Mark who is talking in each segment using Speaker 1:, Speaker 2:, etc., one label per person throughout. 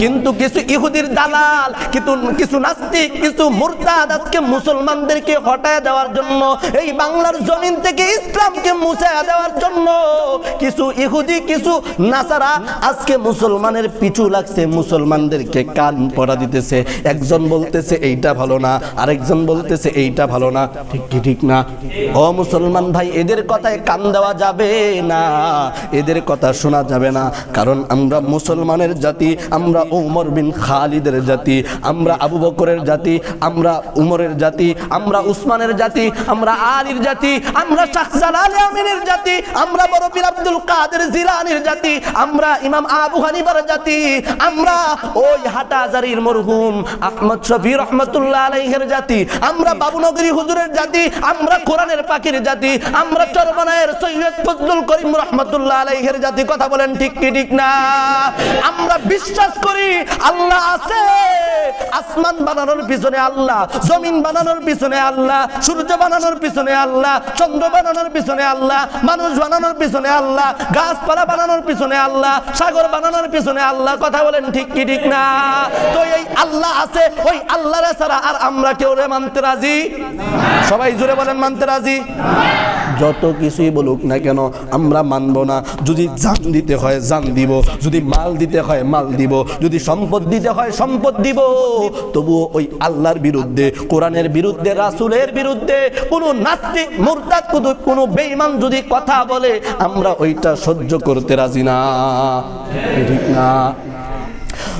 Speaker 1: কিন্তু কিছু ইহুদির দালাল কিন্তু কিছু নাস্তিক, কিছু মুরতাদ আজকে মুসলমানদেরকে হটায় দেওয়ার জন্য, এই বাংলার জমিন থেকে ইসলামকে মুছে দেওয়ার জন্য কিছু ইহুদি, কিছু নাসারা আজকে মুসলমানের পিছু লাগছে, মুসলমানদেরকে কান পরা দিতেছে। একজন বলতেছে, এইটা ভালো না। আরেকজন বলতেছে, এইটা ভালো না। ঠিক কি, ঠিক না? ও মুসলমান ভাই, এদের কথায় কান দেওয়া যাবে না। এদের কথা শোনা যাবে না। কারণ আমরা মুসলমানের জাতি, আমরা উমর বিন খালিদের জাতি আমরা আবু বকরের জাতি আমরা উমরের জাতি আমরা উসমানের জাতি আমরা আলীর জাতি আমরা শাহজালাল আমিনের জাতি আমরা বড় পীর আব্দুল কাদের জিলানির জাতি আমরা ইমাম আবু হানিফার জাতি আমরা ওই হাটাজারির মরহুম আহমদ শফি রহমতুল্লাহ আলাইহের জাতি আমরা বাবুনগরী হুজুরের জাতি আমরা কোরআনের পাখির জাতি আমরা চরমনায়ের সৈয়দ ফজলুল করিম রহমতুল্লাহ আলাইহের জাতি কথা বলেন ঠিক কি ঠিক না আমরা বিশ্বাস করি আল্লাহ আছে। আসমান বানানোর পিছনে আল্লাহ, জমিন বানানোর পিছনে আল্লাহ, সূর্য বানানোর পিছনে আল্লাহ, চন্দ্র বানানোর পিছনে আল্লাহ, মানুষ বানানোর পিছনে আল্লাহ, গাছপালা বানানোর পিছনে আল্লাহ, সাগর বানানোর পিছনে আল্লাহ, কথা বলেন ঠিক কি ঠিক না? তো এই আল্লাহ আছে, ওই আল্লাহর ছাড়া আর আমরা কেউ রে মানতে রাজি? সবাই জুড়ে বলেন মানতে রাজি? যত কিছুই বলুক না কেন, আমরা মানব না। যদি জান দিতে হয় জান দিব, যদি মাল দিতে হয় মাল দিব, যদি সম্পদ দিতে হয় সম্পদ দিব। তবুও ওই আল্লাহর বিরুদ্ধে, কোরআনের বিরুদ্ধে, রাসুলের বিরুদ্ধে কোনো নাস্তিক, মুরতাদ, কোনো বেঈমান যদি কথা বলে, আমরা ওইটা সহ্য করতে রাজি না। ঠিক না?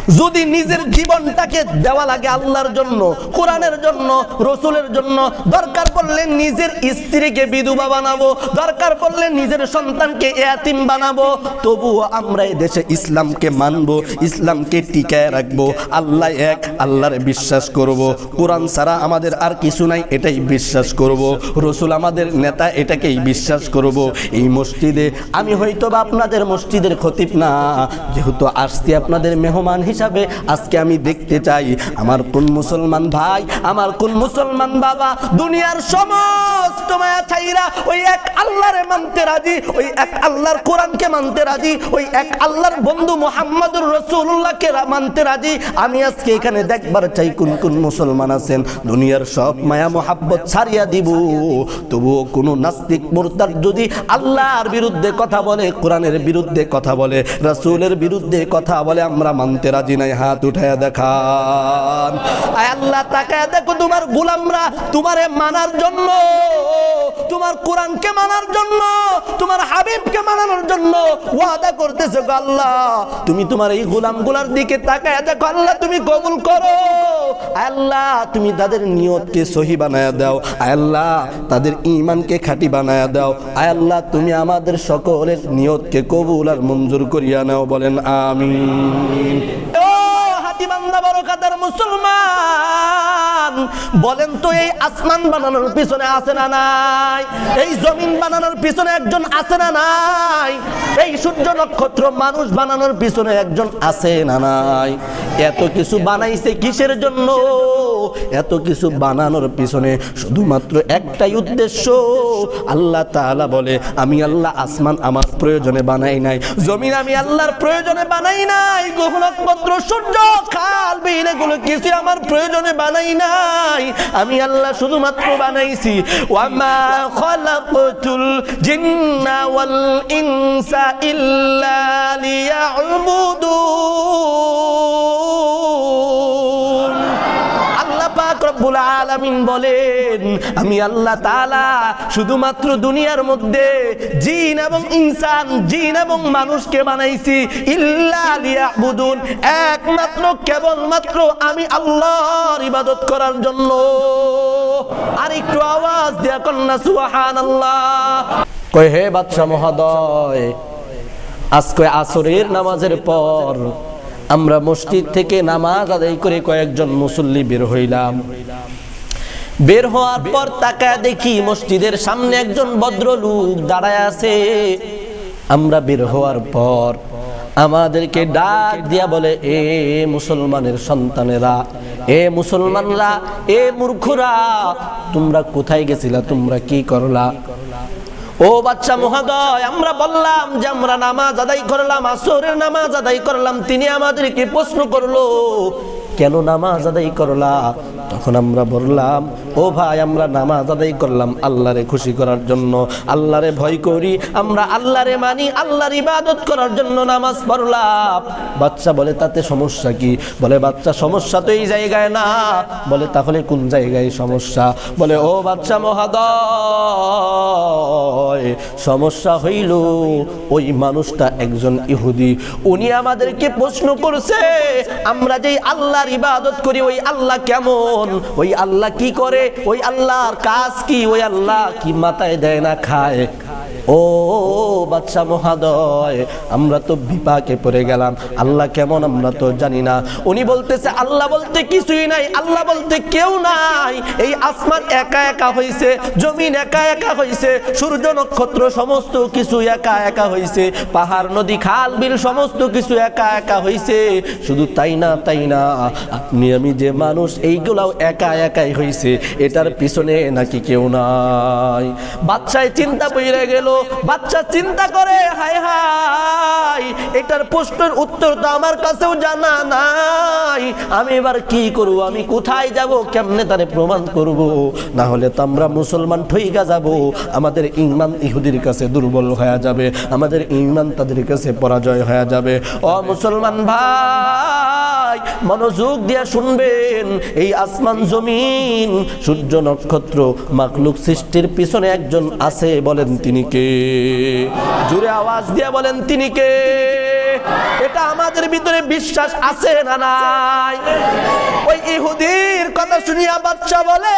Speaker 1: যদি নিজের জীবনটাকে দেওয়া লাগে আল্লাহর জন্য, কোরআনের জন্য, রসুলের জন্য, দরকার পড়লে নিজের স্ত্রীকে বিধবা বানাবো, দরকার পড়লে নিজের সন্তানকে এতিম বানাবো, তবুও আমরা এই দেশে ইসলামকে মানবো, ইসলামকে টিকায় রাখব, আল্লাহ এক, আল্লাহর বিশ্বাস করব। কোরআন ছাড়া আমাদের আর কিছু নাই, এটাই বিশ্বাস করব। রসুল আমাদের নেতা, এটাকেই বিশ্বাস করব। এই মসজিদে আমি হয়তো বা আপনাদের মসজিদের খতিব না, যেহেতু আসছি আপনাদের মেহমান হিসাবে আজকে আমি দেখতে চাই, আমার কোন মুসলমান ভাই, আমার কোন মুসলমান বাবা, দুনিয়ার সমস্ত মায়া ছাইরা ওই এক আল্লাহরে মানতে রাজি, ওই এক আল্লাহর কোরআনকে মানতে রাজি, ওই এক আল্লাহর বন্ধু মোহাম্মদুর রসুল্লাহকে মানতে রাজি। আমি আজকে এখানে দেখবার চাই কোন কোন মুসলমান আছেন। দুনিয়ার সব মায়া, মোহাব্বত ছাড়িয়া দিব। তবুও কোনো নাস্তিক মোরতার যদি আল্লাহর বিরুদ্ধে কথা বলে, কোরআনের বিরুদ্ধে কথা বলে, রাসূলের বিরুদ্ধে কথা বলে, আমরা মানতে রাজি নাই, হাত উঠায়া দেখান। আল্লাহ তাকায় দেখো তোমার গোলামরা, তোমারে মানার জন্য, তোমার কোরআনকে মানার জন্য, তোমার হাবিবকে মানানোর জন্য ওয়াদা করতেছে আল্লাহ। তুমি তোমার এই গোলামগুলার দিকে তাকায় দেখো, আল্লাহ তুমি কবুল করো। আল্লাহ, তুমি তাদের নিয়তকে সহি বানায়া দাও। আল্লাহ, তাদের ইমানকে খাঁটি বানায়া দাও। আল্লাহ, তুমি আমাদের সকলের নিয়তকে কবুল আর মঞ্জুর করিয়া নাও, বলেন আমিন। মুসলমান। বলেন তো এই আসমান বানানোর পিছনে আছে না নাই? এই জমিন বানানোর পিছনে একজন আছে না নাই? এই সূর্য নক্ষত্র মানুষ বানানোর পিছনে একজন আছে না নাই? এত কিছু বানাইছে কিসের জন্য? এত কিছু বানানোর পিছনে শুধুমাত্র একটাই উদ্দেশ্য। আল্লাহ তাআলা বলে, আমি আল্লাহ আসমান আমার প্রয়োজনে বানাই নাই, জমিন আমি আল্লাহর প্রয়োজনে বানাই নাই গ্রহ নক্ষত্র সূর্য, খাল, বিল, এগুলো কিছু আমার প্রয়োজনে বানাই নাই। আমি আল্লাহ শুধুমাত্র বানাইছি, ওয়ামা খালাকতুল জিন্না ওয়াল ইনসা ইল্লা লিয়াবুদুন রব্বুল আলামিন বলেন, আমি আল্লাহ শুধুমাত্র দুনিয়ার মধ্যে জিন এবং ইনসান, জিন এবং মানুষকে বানাইছি, ইল্লা লিয়াবুদুন, একমাত্র, কেবলমাত্র আমি আল্লাহর ইবাদত করার জন্য। আর একটু আওয়াজ দিয়া কন্যা সুবহানাল্লাহ। কয় হে বাদশা মহোদয়, আজকে আসরের নামাজের পর আমরা মসজিদ থেকে নামাজ আদায় করে কয়েকজন মুসল্লি বের হইলাম। বের হওয়ার পর তাকায় দেখি মসজিদের সামনে একজন ভদ্রলোক দাঁড়ায় আছে। আমরা বের হওয়ার পর আমাদেরকে ডাক দিয়া বলে, এ মুসলমানের সন্তানেরা, এ মুসলমানরা, এ মূর্খরা, তোমরা কোথায় গেছিলা? তোমরা কি করলা? ও বাচ্চা মহোদয়, আমরা বললাম যে আমরা নামাজ আদায় করলাম, আসরের নামাজ আদায় করলাম, তিনি আমাদেরকে প্রশ্ন করল, কেন নামাজ আদায় করলা? তখন আমরা বললাম ও ভাই, আমরা নামাজ আদায় করলাম আল্লাহরে খুশি করার জন্য। আল্লাহরে ভয় করি, আমরা আল্লাহরে মানি, আল্লাহর ইবাদত করার জন্য নামাজ পড়লাম। বাচ্চা বলে, তাতে সমস্যা কি? বলে, বাচ্চা, সমস্যা তো এই জায়গায় না। বলে, তাহলে কোন জায়গায় সমস্যা? বলে, ও বাচ্চা মহাদয়, সমস্যা হইল, ওই মানুষটা একজন ইহুদি, উনি আমাদেরকে প্রশ্ন করছে, আমরা যেই আল্লাহর ইবাদত করি, ওই আল্লাহ কেমন? ওই আল্লাহ কি করে? ওই আল্লাহর কাজ কি? ওই আল্লাহ কি মাথায় দেয় না খায়? ও বাচ্চা মহাদয়, আমরা তো বিপাকে পড়ে গেলাম। আল্লাহ কেমন আমরা তো জানি না। উনি বলতেছে, আল্লাহ বলতে কিছুই নাই, আল্লাহ বলতে কেউ নাই। এই আসমান একা একা হইছে, জমিন একা একা হইছে, সূর্য নক্ষত্র সমস্ত কিছু একা একা হইছে, পাহাড়, নদী, খাল, বিল সমস্ত কিছু একা একা হইছে। শুধু তাই না তাই না, আপনি, আমি যে মানুষ, এইগুলাও একা একাই হইছে। এটার পিছনে নাকি কেউ নাই। বাচ্চায় চিন্তা পড়ে গেল বাচ্চা চিন্তা করে হাই হাই এটার প্রশ্নের উত্তর তো আমার কাছেও জানা নাই। আমি এবার কি করব? আমি কোথায় যাব? কেমনে তারে প্রমাণ করব? না হলে তো আমরা মুসলমান ঠইকা যাব। আমাদের ইমান ইহুদির কাছে দুর্বল হয়ে যাবে। আমাদের ইমান তাদের কাছে পরাজয় হয়ে যাবে। ও মুসলমান ভাই, মনোযোগ দিয়া শুনবেন। এই আসমান জমিন, সূর্য নক্ষত্র মাকলুক সৃষ্টির পিছনে একজন আছে বলেন তিনি কে? জুড়ে আওয়াজ দিয়ে বলেন, তিনি কে? এটা আমাদের ভিতরে বিশ্বাস আছে না নাই? ওই ইহুদির কথা শুনিয়া বাচ্চা বলে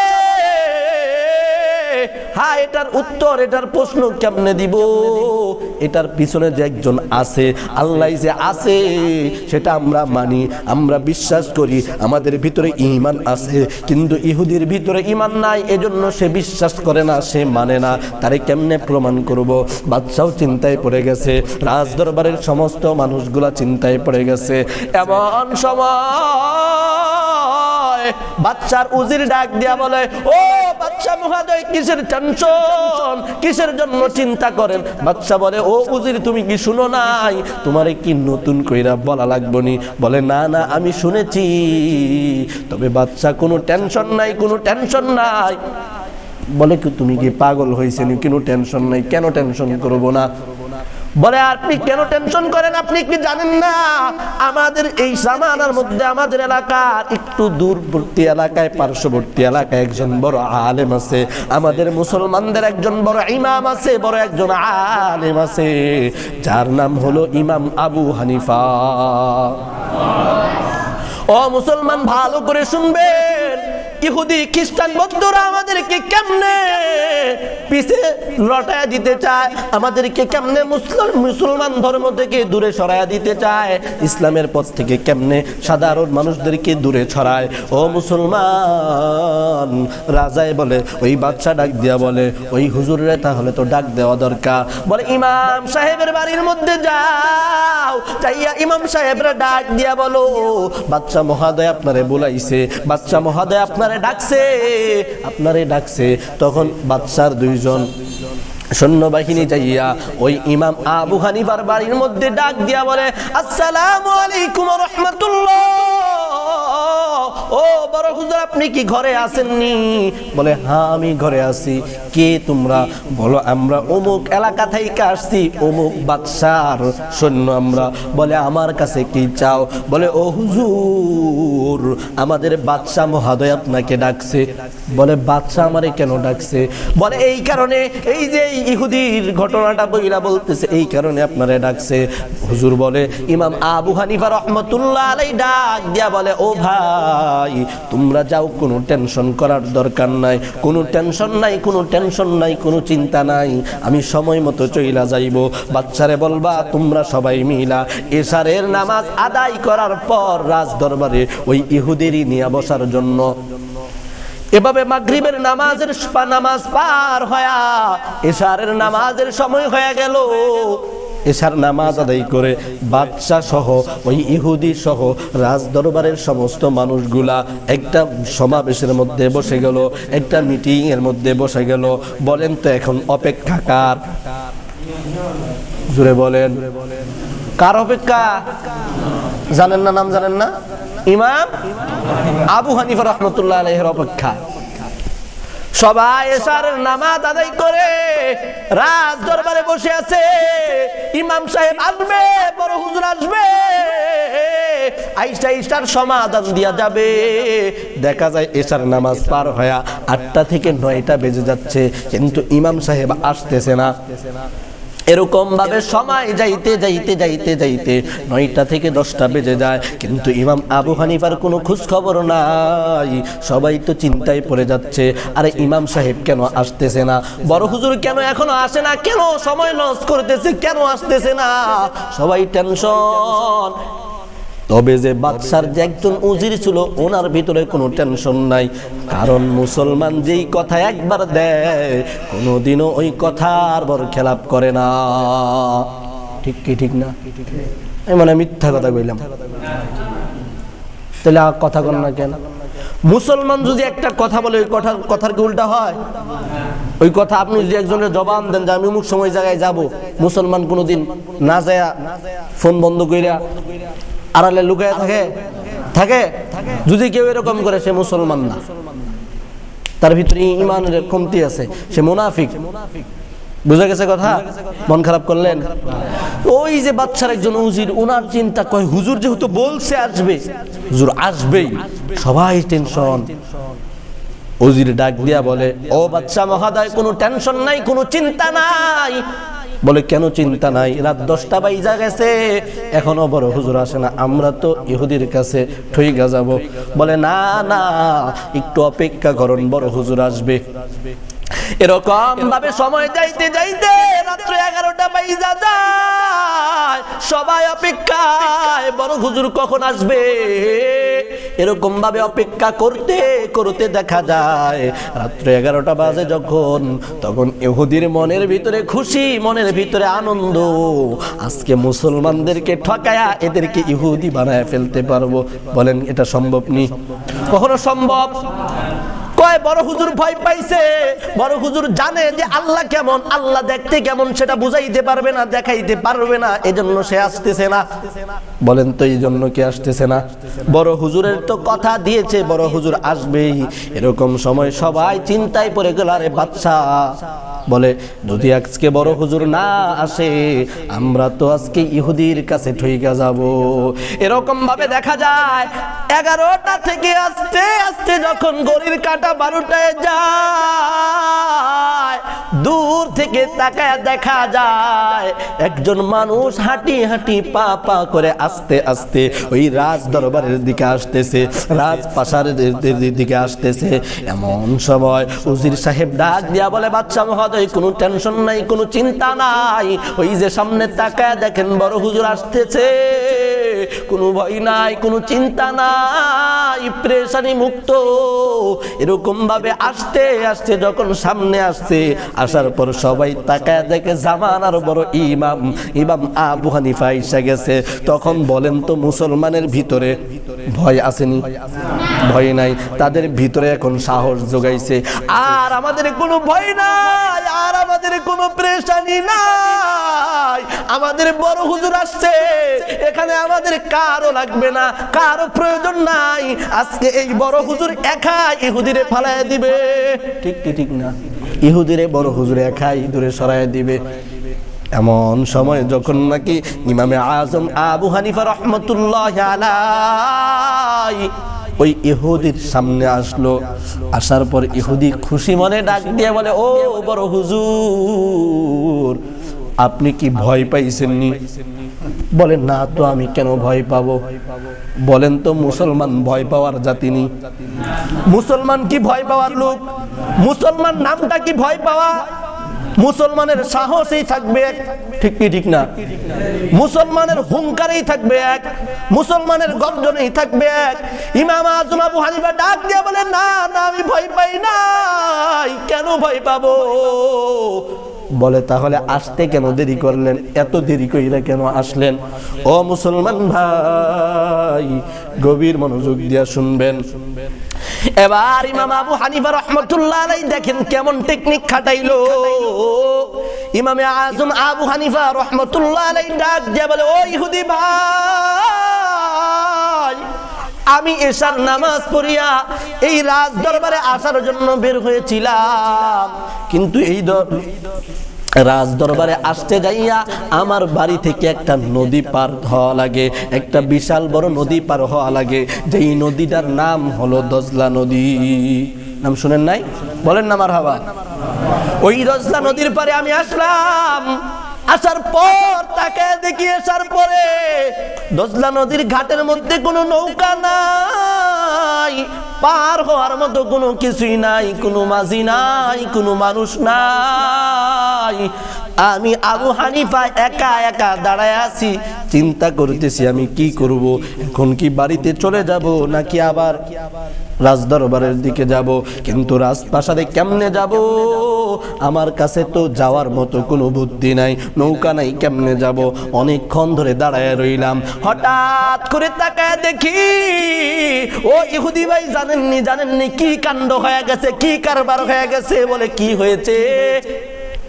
Speaker 1: হ্যাঁ এটার উত্তর, এটার প্রশ্ন কেমনে দিব? এটার পিছনে যে একজন আছে, আল্লাহ যে আছে, সেটা আমরা মানি, আমরা বিশ্বাস করি, আমাদের ভিতরে ইমান আছে, কিন্তু ইহুদির ভিতরে ইমান নাই, এজন্য সে বিশ্বাস করে না, সে মানে না। তারে কেমনে প্রমাণ করব? বাচ্চাও চিন্তায় পড়ে গেছে রাজ দরবারের সমস্ত মানুষগুলা চিন্তায় পড়ে গেছে। এমন সময় বাচ্চার উজির ডাক দিয়া বলে, ও বাচ্চা মহাদয়, কিসের টেনশন কিসের জন্য চিন্তা করেন? বাচ্চা বলে, ও উজির, তুমি কি শুনো নাই? তোমারে কি নতুন কইরা বলা লাগবো নি? বলে, না না, আমি শুনেছি। তবে বাচ্চা, কোনো টেনশন নাই, কোনো টেনশন নাই। বলে, কি, তুমি কি পাগল হয়েছে কোনো টেনশন নাই। কেন টেনশন করব না? বলে, আপনি কেন টেনশন করেন? আপনি কি জানেন না? আমাদের এই জামানার মধ্যে আমাদের এলাকার একটু দূরবর্তী এলাকায়, পার্শ্ববর্তী এলাকায় একজন বড় আলেম আছে। আমাদের মুসলমানদের একজন বড় ইমাম আছে, বড় একজন আলেম আছে। যার নাম হলো ইমাম আবু হানিফা। ও মুসলমান, ভালো করে শুনবেন ইহুদি খ্রিস্টান বৌদ্ধরা আমাদেরকে কেমনে পিছে লটায় দিতে চায়? আমাদেরকে কেমনে মুসলিম মুসলমান ধর্ম থেকে দূরে সরায়া দিতে চায়? ইসলামের পথ থেকে কেমনে সাধারণ মানুষদেরকে দূরে ছড়ায়? ও মুসলমান, রাজায় বলে, ওই বাচ্চা ডাক দিয়া বলে, ওই হুজুরে তাহলে তো ডাক দেওয়া দরকার। বলে, ইমাম সাহেবের বাড়ির মধ্যে যাও। চাইয়া ইমাম সাহেবরা ডাক দিয়া বলো বাচ্চা মহাদয় আপনারে বলাইছে বাচ্চা মহাদয় আপনারে ডাকছে, আপনারে ডাকছে। তখন বাচ্চার দুইজন সৈন্যবাহিনী যাইয়া ওই ইমাম আবু হানিফার বাড়ির মধ্যে ডাক দিয়া বলে, আসসালামু আলাইকুম রহমতুল্লাহ। ও, বড় হুজুর, আপনি কি ঘরে আসেননি বলে হ্যাঁ আমি ঘরে আছি। কে তোমরা? বলো, আমরা অমুক এলাকা থেকে আসছি, অমুক বাদশার সৈন্য আমরা। বলে, আমার কাছে কি চাও? বলে, ও হুজুর, আমাদের বাদশাহ মহাদয় আপনাকে ডাকছে। বলে, বাদশাহ আমারে কেন ডাকছে? বলে, এই কারণে, এই যে ইহুদির ঘটনাটা বইরা বলতেছে, এই কারণে আপনারে ডাকছে। হুজুর বলে, ইমাম আবু হানিফা রহমতুল্লাহ আলাই ডাক দিয়া বলে, ও ভাই তোমরা যাও, কোনো টেনশন করার দরকার নাই। কোনো টেনশন নাই, কোনো টেনশন নাই, কোনো চিন্তা নাই। আমি সময় মতো চইলা যাইব। বাচ্চারে বলবা, তোমরা সবাই মিলা এশারের নামাজ আদায় করার পর রাজ দরবারে ওই ইহুদেরই নিয়ে বসার জন্য। এভাবে মাগরিবের নামাজের নামাজ পার হয়া এশারের নামাজের সময় হয়ে গেল। এশার নামাজ আদায় করে বাদশাহ সহ, ওই ইহুদি সহ রাজ দরবারের সমস্ত মানুষগুলা একটা সমাবেশের মধ্যে বসে গেল, একটা মিটিং এর মধ্যে বসে গেল। বলেন তো এখন অপেক্ষা কার? জুড়ে বলেন। কার অপেক্ষা? জানেন না নাম জানেন না? ইমাম আবু হানিফা রহমতুল্লাহ আলহের অপেক্ষা। সবাই এসার নামাজ আদায় করে রাজ দরবারে বসে আছে। ইমাম সাহেব আসবে, বড় হুজুর আসবে। যাবে। দেখা যায় এসার নামাজ পার হয়া আটটা থেকে নয়টা বেজে যাচ্ছে, কিন্তু ইমাম সাহেব আসতেছে না। এরকম ভাবে সময় যাইতে যাইতে যাইতে যাইতে নয়টা থেকে দশটা বেজে যায়। কিন্তু ইমাম আবু হানিফার কোনো খোঁজ খবর নাই। সবাই তো চিন্তায় পড়ে যাচ্ছে, আরে ইমাম সাহেব কেন আসতেছে না? বড় হুজুর কেন এখনও আসে না? কেন সময় লস করতেছে? কেন আসতেছে না? সবাই টেনশন তবে যে বাদশার যে একজন উজির ছিল, ওনার ভিতরে কোনো টেনশন নাই। কারণ মুসলমান যেই কথা একবার দেয়, কোনোদিনও ওই কথার বর খেলাপ করে না। ঠিক কি ঠিক না? মানে মিথ্যা কথা কইলাম। তাহলে আর কথা কন না কেন? মুসলমান যদি একটা কথা বলে, ওই কথা কথার কি উল্টা হয়? ওই কথা আপনি যদি একজনের জবান দেন যে, আমি অমুক সময় জায়গায় যাব। মুসলমান কোনোদিন না যায় ফোন বন্ধ কইরা আড়ালে লুকায় থাকে থাকে। যদি কেউ এরকম করে, সে মুসলমান না। তার ভিতরে ইমানের কমতি আছে, সে মুনাফিক। বুঝা গেছে কথা? মন খারাপ করলেন? ওই যে বাচ্চার একজন উজির ওনার চিন্তা কয়, হুজুর যেহেতু বলছে আসবে। হুজুর, আসবেই। সবাই টেনশন। উজির ডাক দিয়া বলে, ও বাচ্চা মহাদয়, কোনো টেনশন নাই, কোনো চিন্তা নাই। বলে, কেন চিন্তা নাই? রাত দশটা বাইজা গেছে। এখনও বড় হুজুর আসে না। আমরা তো ইহুদির কাছে ঠইগা যাব। বলে, না না, একটু অপেক্ষা করুন, বড় হুজুর আসবে। এরকম ভাবে সময় যাইতে যাইতে রাত্র এগারোটা বাইজা যায়। সবাই অপেক্ষায়, বড় হুজুর কখন আসবে? এরকম ভাবে অপেক্ষা করতে করতে দেখা যায়, রাত্র এগারোটা বাজে যখন, তখন ইহুদির মনের ভিতরে খুশি, মনের ভিতরে আনন্দ। আজকে মুসলমানদেরকে ঠকায়া এদেরকে ইহুদি বানায় ফেলতে পারব। বলেন, এটা সম্ভব নি? কখনো সম্ভব? কয়, বড় হুজুর ভয় পাইছে? বড় হুজুর জানে যে আল্লাহ কেমন? আল্লাহ দেখতে কেমন সেটা বুঝাইতে পারবে না, দেখাইতে পারবে না, এজন্য সে আসতেছে না। বলেন তো এই জন্য কি আসতেছে না? বড় হুজুরের তো কথা দিয়েছে, বড় হুজুর আসবেই। এরকম সময় সবাই চিন্তায় পড়ে গেল, আরে বাচ্চা বলে, যদি আজকে বড় হুজুর না আসে, আমরা তো আজকে ইহুদির কাছে ঠইকা যাব। এরকম ভাবে দেখা যায়, এগারোটা থেকে আস্তে আস্তে যখন গরির কাটা বারোটায় যায় দূর থেকে তাকায় দেখা যায়, একজন মানুষ হাঁটি হাঁটি পা পা করে আস্তে আস্তে ওই রাজ দরবারের দিকে আসতেছে রাজপ্রাসাদের দিকে আসতেছে। এমন সময় উজির সাহেব ডাক দিয়া বলে বাচ্চা মহোদয়, কোনো টেনশন নাই, কোনো চিন্তা নাই। ওই যে সামনে তাকায় দেখেন বড় হুজুর আসতেছে। কোনো ভয় নাই, কোনো চিন্তা নাই প্রেশানি মুক্ত। এরকম ভাবে আসতে আসতে যখন সামনে আসতে আসার পর সবাই তাকায় দেখে জামানার বড় ইমাম ইমাম আবু হানিফা এসে গেছে। তখন বলেন তো মুসলমানের ভিতরে ভিতরে ভয় আসেনি? ভয় নাই। তাদের ভিতরে এখন সাহস যোগাইছে। আর আমাদের কোনো ভয় নাই, আর আমাদের কোনো প্রেশানি নাই। আমাদের বড় হুজুর আসছে। এখানে আমাদের কারও লাগবে না কারও প্রয়োজন নাই। আজকে এই বড় হুজুর একা ইহুদিরে ফালায় দিবে। ঠিক কি ঠিক না? ইহুদিরে বড় হুজুর একাই ইহুদিরে সরায় দিবে। এমন সময় যখন নাকি ইমামে আজম আবু হানিফা রহমতুল্লাহ ওই ইহুদির সামনে আসলো। আসার পর ইহুদি খুশি মনে ডাক দিয়ে বলে, ও বড় হুজুর, আপনি কি ভয় পাইছেননি? বলেন না তো, আমি কেন ভয় পাবো? বলেন তো, মুসলমান ভয় পাওয়ার জাতিনি মুসলমান কি ভয় পাওয়ার লোক? মুসলমান নামটা কি ভয় পাওয়া? মুসলমানের সাহসই থাকবে এক। ঠিক কি ঠিক না? মুসলমানের হুঙ্কারেই থাকবে এক। মুসলমানের গর্জনেই থাকবে এক। ইমাম আজম আবু হানিফা ডাক দিয়ে বলে না না, আমি ভয় পাই নাই। কেন ভয় পাবো? বলে, তাহলে আসতে কেন দেরি করলেন? এত দেরি কইরা কেন আসলেন? ও মুসলমান ভাই, গভীর মনোযোগ দিয়া শুনবেন। এবার ইমাম আবু হানিফা রহমতুল্লাহ আলাই দেখেন কেমন টেকনিক খাটাইলো। ইমামে আজম আবু হানিফা রহমতুল্লাহ আলাই ডাক দিয়ে বলে, ও ইহুদি ভাই, আমি এশার নামাজ পড়িয়া এই রাজ দরবারে আসার জন্য বের হয়েছিলাম। কিন্তু এই রাজ দরবারে আসতে যাইয়া আমার বাড়ি থেকে একটা নদী পার হওয়া লাগে, একটা বিশাল বড় নদী পার হওয়া লাগে। যেই নদীটার নাম হলো দজলা নদী। নাম শুনেন নাই? বলেন না আমার হাবা ওই দজলা নদীর পারে আমি আসলাম। আসার পর তাকে দেখি আসার পরে দজলা নদীর ঘাটের মধ্যে কোনো নৌকা নাই। পার হওয়ার মতো কোনো কিছুই নাই, কোনো মাঝি নাই, কোনো মানুষ নাই। আমি আবু হানিফা একা একা দাঁড়ায় আছি। চিন্তা করতেছি আমি কি করব? এখন কি বাড়িতে চলে যাব নাকি আবার রাজদরবারের দিকে যাব? কিন্তু রাজপ্রাসাদে কেমনে যাব? আমার কাছে তো যাওয়ার মতো কোনো বুদ্ধি নাই, নৌকা নাই, কেমনে যাব? অনেকক্ষণ ধরে দাঁড়ায় রইলাম। হঠাৎ করে তাকায় দেখি, ও ইহুদি ভাই জানেননি জানেননি কি কাণ্ড হয়ে গেছে, কি কারবার হয়ে গেছে বলে কি হয়েছে?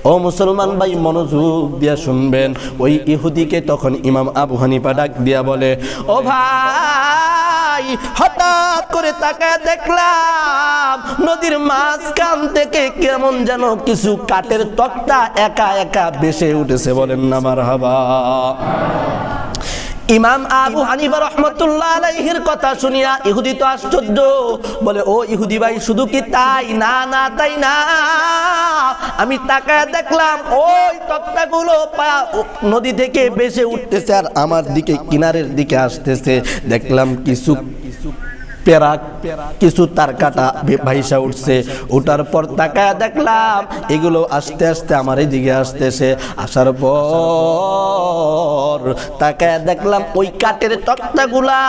Speaker 1: ও মুসলমান ভাই, মনোযোগ দিয়া শুনবেন। ওই ইহুদিকে তখন ইমাম আবু হানিফা ডাক দিয়া বলে, ও ভাই, হঠাৎ করে তাকায় দেখলাম নদীর মাঝখান থেকে কেমন যেন কিছু কাঠের তক্তা একা একা বেসে উঠেছে। বলেন না মার হাবা ইমাম আবু হানিফা রহমতুল্লাহ আলাইহির কথা শুনিয়া ইহুদি তো আশ্চর্য। বলে, ও ইহুদি ভাই, শুধু কি তাই? না না, তাই না। আমি তাকায় দেখলাম, ওই তক্তাগুলো নদী থেকে বেসে উঠতেছে আর আমার দিকে, কিনারের দিকে আসতেছে। দেখলাম কিছু পেরাক, কিছু তার কাটা ভাইসা উঠছে। ওঠার পর তাকায় দেখলাম, এগুলো আস্তে আস্তে আমার এদিকে আসতেছে। আসার পর তাকায় দেখলাম, ওই কাঠের তক্তাগুলা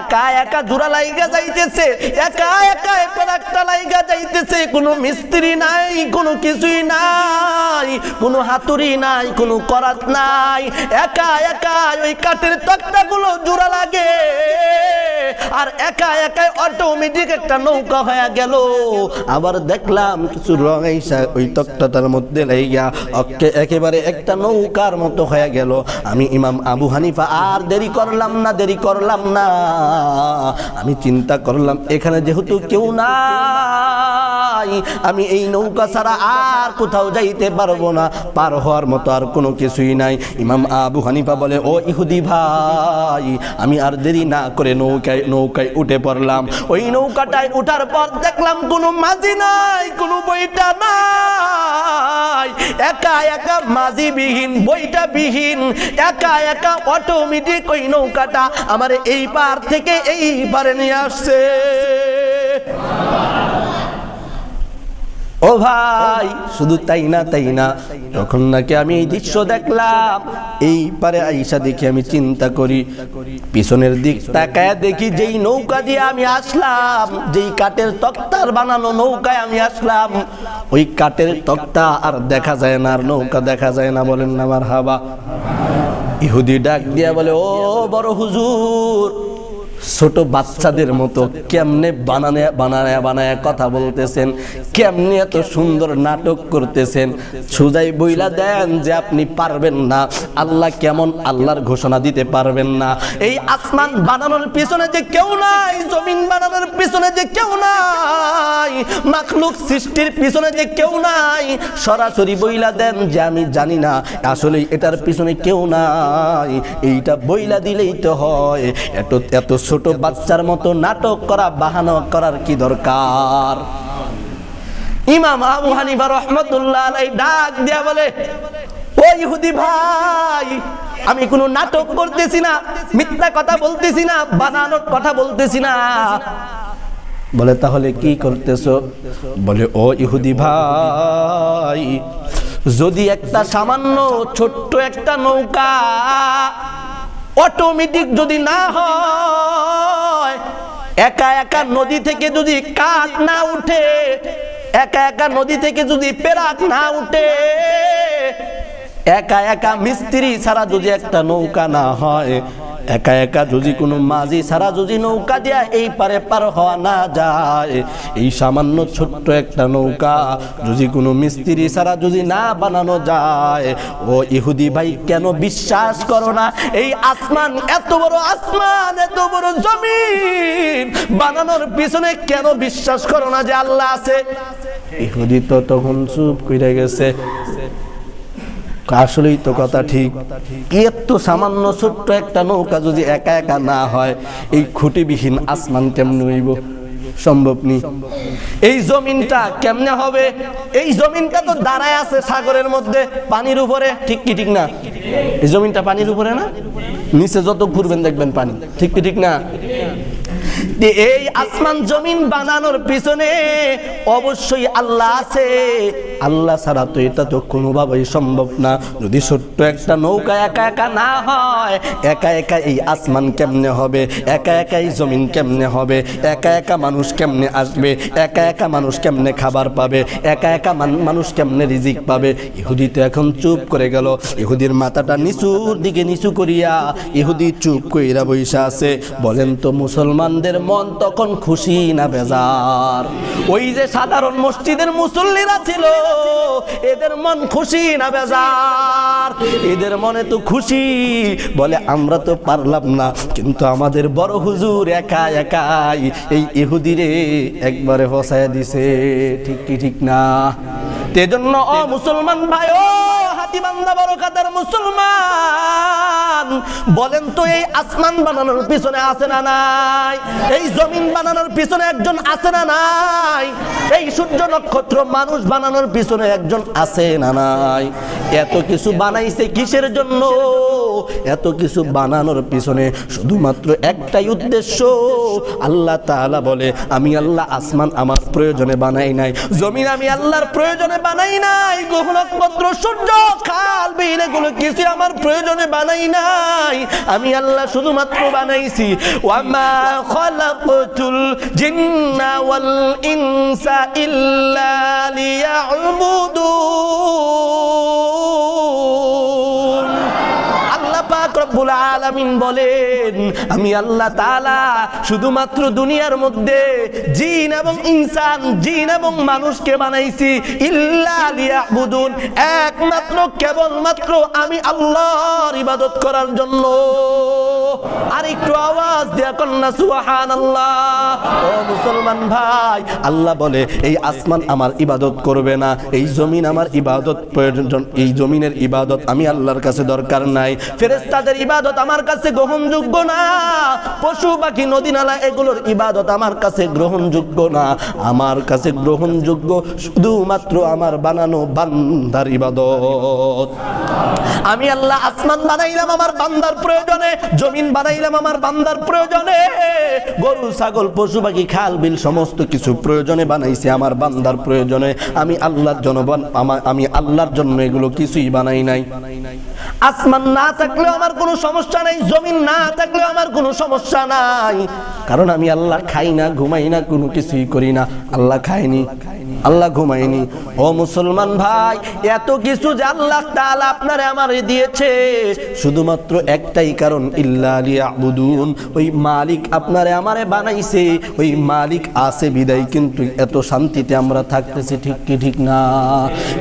Speaker 1: একা একা জোড়া লাইগা যাইতেছে। একা একা পেরাকটা লাইগা যাইতেছে। কোনো মিস্ত্রি নাই, কোনো কিছুই নাই, কোনো হাতুড়ি নাই, কোনো করাত নাই। একা একা ওই কাঠের তক্তাগুলো জোড়া লাগে। আর একা একাই অটোমেটিক একটা নৌকা হয়ে গেল। আবার দেখলাম কিছু রং আইসা ওই তক্তাটার মধ্যে লাইগা। অকে একেবারে একটা নৌকার মতো হয়ে গেল। আমি ইমাম আবু হানিফা, আর দেরি করলাম না, দেরি করলাম না। আমি চিন্তা করলাম, এখানে যেহেতু কেউ নাই। আমি এই নৌকা ছাড়া আর কোথাও যাইতে পারব না। পার হওয়ার মতো আর কোনো কিছুই নাই। ইমাম আবু হানিফা বলে, ও ইহুদি ভাই, আমি আর দেরি না করে নৌকায় নৌকায় উঠে পড়লাম। ওই নৌকাটায় উঠার পর দেখলাম কোনো মাঝি নাই, কোনো বইটা নাই। একা একা মাঝি বিহীন বইটা বিহীন, একা একা অটোমেটিক ওই নৌকাটা আমার এই পার থেকে এই পারে নিয়ে আসছে। ও ভাই, শুধু তাই না তাই না? তখন নাকি আমি এই দৃশ্য দেখলাম। এই পারে আইসা দেখি আমি চিন্তা করি, পিছনের দিক তাকায় দেখি যেই নৌকা দিয়ে আমি আসলাম, যেই কাঠের তক্তার বানানো নৌকায় আমি আসলাম। ওই কাঠের তক্তা আর দেখা যায় না, আর নৌকা দেখা যায় না বলেন না আমার হাবা ইহুদি ডাক দিয়া বলে, ও বড় হুজুর ছোট বাচ্চাদের মতো কেমনে বানানে বানায় বানায় কথা বলতেছেন? কেমনে এত সুন্দর নাটক করতেছেন? সুজাই বইলা দেন যে আপনি পারবেন না। আল্লাহ কেমন আল্লাহর ঘোষণা দিতে পারবেন না। এই আসমান বানানোর পিছনে যে কেউ নাই, জমিন বানানোর পিছনে যে কেউ নাই, মাখলুক সৃষ্টির পিছনে যে কেউ নাই, সরাসরি বইলা দেন যে আমি জানি না, আসলে এটার পিছনে কেউ নাই। এইটা বইলা দিলেই তো হয়। এত এত ছোট বাচ্চার মতো নাটক করা, বাহানো করার কি দরকার? ইমাম আবু হানিফা রহমতুল্লাহ ডাক দিয়া বলে, ও ইহুদি ভাই, আমি কোনো নাটক করতেছি না, মিথ্যা কথা বলতেছি না বানানোর কথা বলতেছি না। বলে, তাহলে কি করতেছো? বলে, ও ইহুদি ভাই, যদি একটা সামান্য ছোট্ট একটা নৌকা অটোমেটিক যদি না হয়, একা একা নদী থেকে যদি কাক না উঠে, একা একা নদী থেকে যদি পেরাক না উঠে, একা একা মিস্ত্রি ছাড়া যদি একটা নৌকা না হয় একা একা যদি কোনো মাঝি সারা যদি নৌকা দিয়া এই পারে পার হওয়া না যায়, এই সামান্য ছোট্ট একটা নৌকা যদি কোনো মিস্ত্রি সারা যদি না বানানো যায়, ও ইহুদি ভাই কেন বিশ্বাস করো না? এই আসমান এত বড় আসমান, এত বড় জমিন, বানানোর পিছনে কেন বিশ্বাস করো না যে আল্লাহ আছে? ইহুদি তো তখন চুপ করে গেছে। আসলেই তো কথা ঠিক। এত সামান্য ছোট্ট একটা নৌকা যদি একা একা না হয়, এই খুঁটিবিহীন আসমান কেমনে হইব? সম্ভব নেই এই জমিনটা কেমনে হবে? এই জমিনটা তো দাঁড়ায় আছে সাগরের মধ্যে, পানির উপরে। ঠিক কি ঠিক না? এই জমিনটা পানির উপরে না? নিচে যত ঘুরবেন দেখবেন পানি। ঠিক কি ঠিক না? এই আসমান জমিন বানানোর পিছনে অবশ্যই আল্লাহ আছে। আল্লাহ ছাড়া তো এটা তো কোনোভাবেই সম্ভব না। যদি ছোট্ট একটা নৌকা একা একা না হয়, একা একা এই আসমান কেমনে হবে? একা একা এই জমিন কেমনে হবে? একা একা মানুষ কেমনে আসবে? একা একা মানুষ কেমনে খাবার পাবে? একা একা মানুষ কেমনে রিজিক পাবে? ইহুদি তো এখন চুপ করে গেল। ইহুদির মাথাটা নিচুর দিকে নিচু করিয়া ইহুদি চুপ কইরা বইসা আছে। বলেন তো মুসলমানদের মন তখন খুশি না বেজার। ওই যে সাধারণ মসজিদের মুসল্লিরা ছিল, এদের মন খুশি না বেজার। এদের মনে তো খুশি, বলে আমরা তো পারলাম না, কিন্তু আমাদের বড় হুজুর একা একাই এই ইহুদিরে একবারে ফসায় দিছে। ঠিক কি ঠিক না? তেজন্য, অ মুসলমান ভাই মুসলমান। বলেন তো এই আসমান বানানোর পিছনে আছে না নাই? এই জমিন বানানোর পিছনে একজন আছে না নাই? এই সূর্য নক্ষত্র মানুষ বানানোর পিছনে একজন আছে না নাই? এত কিছু বানাইছে কিসের জন্য? এত কিছু বানানোর পিছনে শুধুমাত্র একটাই উদ্দেশ্য। আল্লাহ তাআলা বলে, আমি আল্লাহ আসমান আমার প্রয়োজনে বানাই নাই, জমিন আমি আল্লাহর প্রয়োজনে বানাই নাই গ্রহ নক্ষত্র সূর্য খাল বিল এগুলো কিছু আমার প্রয়োজনে বানাই নাই। আমি আল্লাহ শুধুমাত্র বানাইছি। ওয়ামা খলাকতুল জিন্না ওয়াল ইনসা ইল্লা লিয়াবুদুন পাক রব্বুল আলামিন বলেন, আমি আল্লাহ তাআলা শুধুমাত্র দুনিয়ার মধ্যে জিন এবং ইনসান, জিন এবং মানুষকে বানাইছি, ইল্লা লিয়াবুদুন, একমাত্র আমি আল্লাহর ইবাদত করার জন্য। আর একটু আওয়াজ দেয়া কন্যা ও মুসলমান ভাই, আল্লাহ বলে, এই আসমান আমার ইবাদত করবে না, এই জমিন আমার ইবাদত প্রয়োজন, এই জমিনের ইবাদত আমি আল্লাহর কাছে দরকার নাই। ফেরেশতাদের ইবাদত আমার কাছে গ্রহণযোগ্য না। পশু পাখি, নদী নালা, এগুলোর ইবাদত আমার কাছে গ্রহণযোগ্য না। আমার কাছে গ্রহণযোগ্য শুধুমাত্র আমার বানানো বান্দার ইবাদত। আমি আল্লাহ আসমান বানাইলাম আমার বান্দার প্রয়োজনে, জমিন বানাইলাম আমার বান্দার প্রয়োজনে। গরু, ছাগল, পশু পাখি, খাল, বিল, সমস্ত কিছু প্রয়োজনে বানাইছি আমার বান্দার প্রয়োজনে। আমি আল্লাহর আমা- আমি আল্লাহর জন্য এগুলো কিছুই বানাই নাই। আসমান না থাকলেও আমার কোনো সমস্যা নাই, জমিন না থাকলে আমার কোনো সমস্যা নাই। কারণ আমি আল্লাহ খাই না, ঘুমাই না, কোনো কিছুই করি না। আল্লাহ খায়নি। আল্লাহ ঘুমায়নি। ও মুসলমান ভাই, এত কিছু যে আল্লাহ তাআলা আপনারে আমারে দিয়েছে, শুধুমাত্র একটাই কারণ, ইল্লা লিয়াবুদুন। ওই মালিক আপনারে আমারে বানাইছে, ওই মালিক আছে বিদায়, কিন্তু এত শান্তিতে আমরা থাকতেছি ঠিক কি ঠিক না?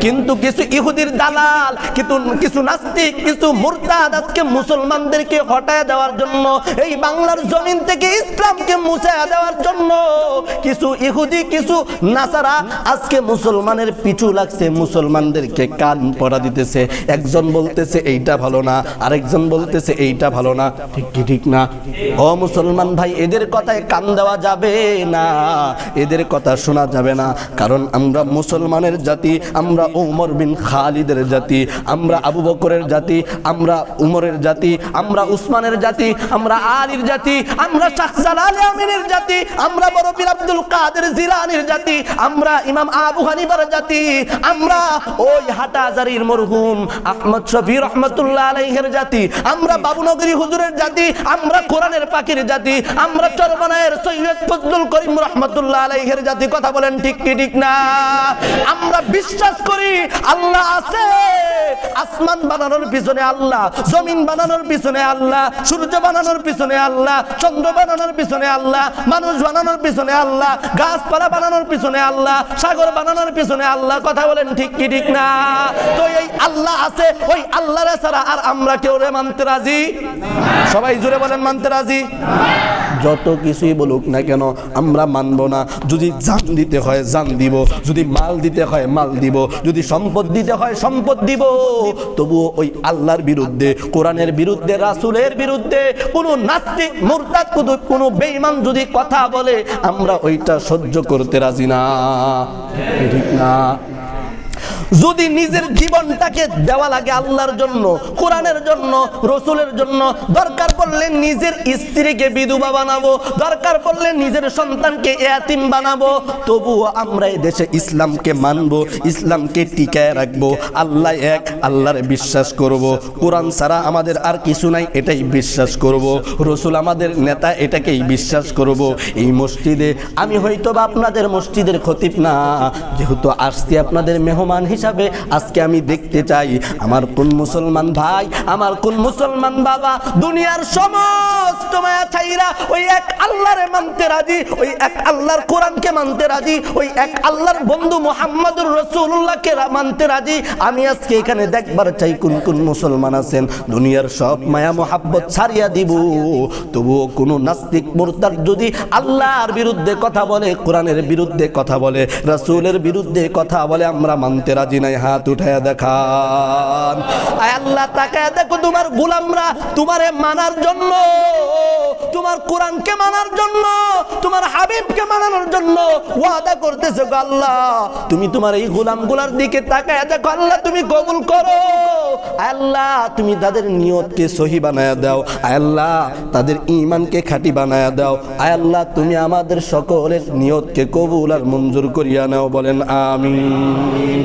Speaker 1: কিন্তু কিছু ইহুদির দালাল, কিন্তু কিছু নাস্তিক, কিছু মুরতাদ আজকে মুসলমানদেরকে হটায় দেওয়ার জন্য, এই বাংলার জমিন থেকে ইসলামকে মুছায়া দেওয়ার জন্য, কিছু ইহুদি, কিছু নাসারা আজকে মুসলমানের পিছু লাগছে, মুসলমানদেরকে কান পড়া দিতেছে। একজন বলতেছে, এইটা ভালো না। আরেকজন বলতেছে, এইটা ভালো না। ঠিক কি, ঠিক না? ও মুসলমান ভাই, এদের কথায় কান দেওয়া যাবে না। এদের কথা শোনা যাবে না। কারণ আমরা মুসলমানের জাতি, আমরা উমর বিন খালিদের জাতি, আমরা আবু বকরের জাতি, আমরা উমরের জাতি, আমরা উসমানের জাতি, আমরা আলীর জাতি, আমরা শাহজালাল আমিনের জাতি, আমরা বড় পীর আব্দুল কাদের জিলানির জাতি, আমরা ইমাম আবু হানিফার জাতি। আমরা ওই হাটাজারির মরহুম আহমদ শফি রহমতুল্লাহ আলাইহের জাতি। আমরা বাবুনগরী হুজুরের জাতি, আমরা কোরআনের পাখির জাতি, আমরা চরমনায়ের সৈয়দ ফজলুল করিম রহমতুল্লাহ আলাইহের জাতি। কথা বলেন ঠিক কি ঠিক না? আমরা বিশ্বাস করি আল্লাহ আছে। আসমান বানানোর পিছনে আল্লাহ, জমিন বানানোর পিছনে আল্লাহ, সূর্য বানানোর পিছনে আল্লাহ, চন্দ্র বানানোর পিছনে আল্লাহ, মানুষ বানানোর পিছনে আল্লাহ, গাছপালা বানানোর পিছনে আল্লাহ, সাগর বানানোর পিছনে আল্লাহ, কথা বলেন ঠিক কি ঠিক না? তো এই আল্লাহ আছে, ওই আল্লাহর ছাড়া আর আমরা কেউ রে মানতে রাজি? সবাই জুড়ে বলেন মানতে রাজি? যত কিছুই বলুক না কেন, আমরা মানব না। যদি জান দিতে হয় জান দিব, যদি মাল দিতে হয় মাল দিব, যদি সম্পদ দিতে হয় সম্পদ দিব। তবুও ওই আল্লাহর বিরুদ্ধে, কোরআনের বিরুদ্ধে, রাসুলের বিরুদ্ধে কোনো নাস্তিক মুরতাদ কোনো বেঈমান যদি কথা বলে, আমরা ওইটা সহ্য করতে রাজি না। ঠিক না? যদি নিজের জীবনটাকে দেওয়া লাগে আল্লাহর জন্য, কোরআনের জন্য, রসুলের জন্য, দরকার পড়লে নিজের স্ত্রীকে বিধবা বানাবো, দরকার পড়লে নিজের সন্তানকে এতিম বানাবো, তবুও আমরা দেশে ইসলামকে মানবো, ইসলামকে টিকায় রাখব, আল্লাহ এক, আল্লাহরে বিশ্বাস করব। কোরআন ছাড়া আমাদের আর কিছু নাই, এটাই বিশ্বাস করব। রসুল আমাদের নেতা, এটাকেই বিশ্বাস করব। এই মসজিদে আমি হয়তো বা আপনাদের মসজিদের খতিব না, যেহেতু আসছি আপনাদের মেহমান হিসাবে আজকে আমি দেখতে চাই, আমার কোন মুসলমান ভাই, আমার কোন মুসলমান বাবা, দুনিয়ার সমস্ত মায়া ছাইরা ওই এক আল্লাহরে মানতে রাজি, ওই এক আল্লাহর কোরআনকে মানতে রাজি, ওই এক আল্লাহর বন্ধু মোহাম্মদুর রসুল্লাহকে মানতে রাজি। আমি আজকে এখানে দেখবার চাই কোন কোন মুসলমান আছেন। দুনিয়ার সব মায়া মোহাব্বত ছাড়িয়া দিব। তবুও কোনো নাস্তিক মোরতার যদি আল্লাহর বিরুদ্ধে কথা বলে, কোরআনের বিরুদ্ধে কথা বলে, রাসূলের বিরুদ্ধে কথা বলে, আমরা মানতে রাজি। নাই, হাত উঠায় দেখান। আল্লাহ, তাকায় দেখো তোমার গোলামরা, তোমারে মানার জন্য, তোমার কোরআনকে মানার জন্য, তোমার হাবিবকে মানানোর জন্য ওয়াদা করতেছে আল্লাহ। তুমি তোমার এই গোলামগুলার দিকে তাকায় দেখো, আল্লাহ, তুমি কবুল করো। আল্লাহ, তুমি তাদের নিয়তকে সহি বানায়া দাও। আল্লাহ, তাদের ঈমানকে খাঁটি বানায় দাও। আল্লাহ, তুমি আমাদের সকলের নিয়তকে কবুল আর মঞ্জুর করিয়া নাও, বলেন আমিন।